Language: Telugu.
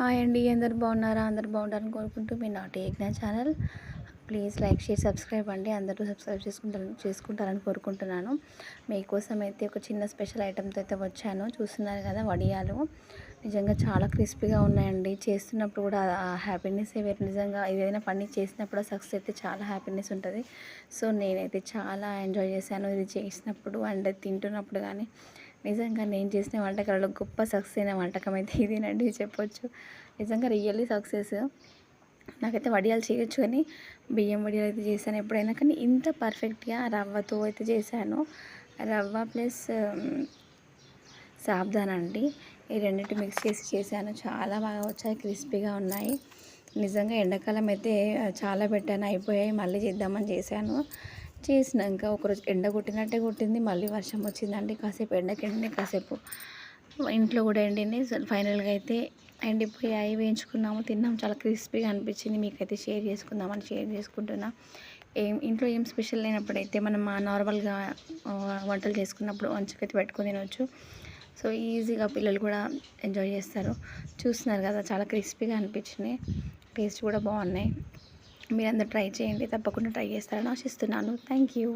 హాయ్ అండి అందరు బాగున్నారా? అందరు బాగుంటారని కోరుకుంటూ మీ నాటి Yagna channel. Please like share subscribe అండి. అందరూ సబ్స్క్రైబ్ చేసుకుంటారని చేసుకుంటారని కోరుకుంటున్నాను. మీకోసం అయితే ఒక చిన్న స్పెషల్ ఐటెంతో అయితే వచ్చాను. చూస్తున్నారు కదా వడియాలు. నిజంగా చాలా క్రిస్పీగా ఉన్నాయండి. చేస్తున్నప్పుడు కూడా ఆ హ్యాపీనెస్ వేరు. నిజంగా ఏదైనా పని చేసినప్పుడు సక్సెస్ అయితే చాలా హ్యాపీనెస్ ఉంటుంది. సో నేనైతే చాలా ఎంజాయ్ చేశాను ఇది చేసినప్పుడు. అండ్ తింటున్నప్పుడు కానీ నిజంగా నేను చేసిన వంటకాలలో గొప్ప సక్సెస్ అయిన వంటకం అయితే ఇదేనండి చెప్పొచ్చు. నిజంగా రియల్లీ సక్సెస్. నాకైతే వడియాలు చేయొచ్చు కానీ బియ్యం వడియాలు అయితే చేశాను ఎప్పుడైనా కానీ ఇంత పర్ఫెక్ట్గా రవ్వతో అయితే చేశాను. రవ్వ ప్లస్ సాబ్దాన్ అండి. ఈ రెండింటి మిక్స్ చేసి చేశాను. చాలా బాగా వచ్చాయి క్రిస్పీగా ఉన్నాయి. నిజంగా ఎండాకాలం అయితే చాలా పెట్టాను అయిపోయాయి. మళ్ళీ చేద్దామని చేశాను. చేసినాక ఒకరోజు ఎండ కొట్టినట్టే కొట్టింది మళ్ళీ వర్షం వచ్చిందండి కాసేపు ఎండకి ఎండినాయి కాసేపు ఇంట్లో కూడా ఎండినాయి ఫైనల్గా అయితే ఎండిపోయాయి వేయించుకున్నాము తిన్నాము. చాలా క్రిస్పీగా అనిపించింది. మీకైతే షేర్ చేసుకుందామని షేర్ చేసుకుంటున్నా. ఏం ఇంట్లో ఏం స్పెషల్ లేనప్పుడైతే మనం నార్మల్గా వంటలు చేసుకున్నప్పుడు వంచుకైతే పెట్టుకుని తినవచ్చు సో ఈజీగా పిల్లలు కూడా ఎంజాయ్ చేస్తారు. చూస్తున్నారు కదా చాలా క్రిస్పీగా అనిపించినాయి టేస్ట్ కూడా బాగున్నాయి. మీరందరూ ట్రై చేయండి తప్పకుండా ట్రై చేస్తారని ఆశిస్తున్నాను. Thank you.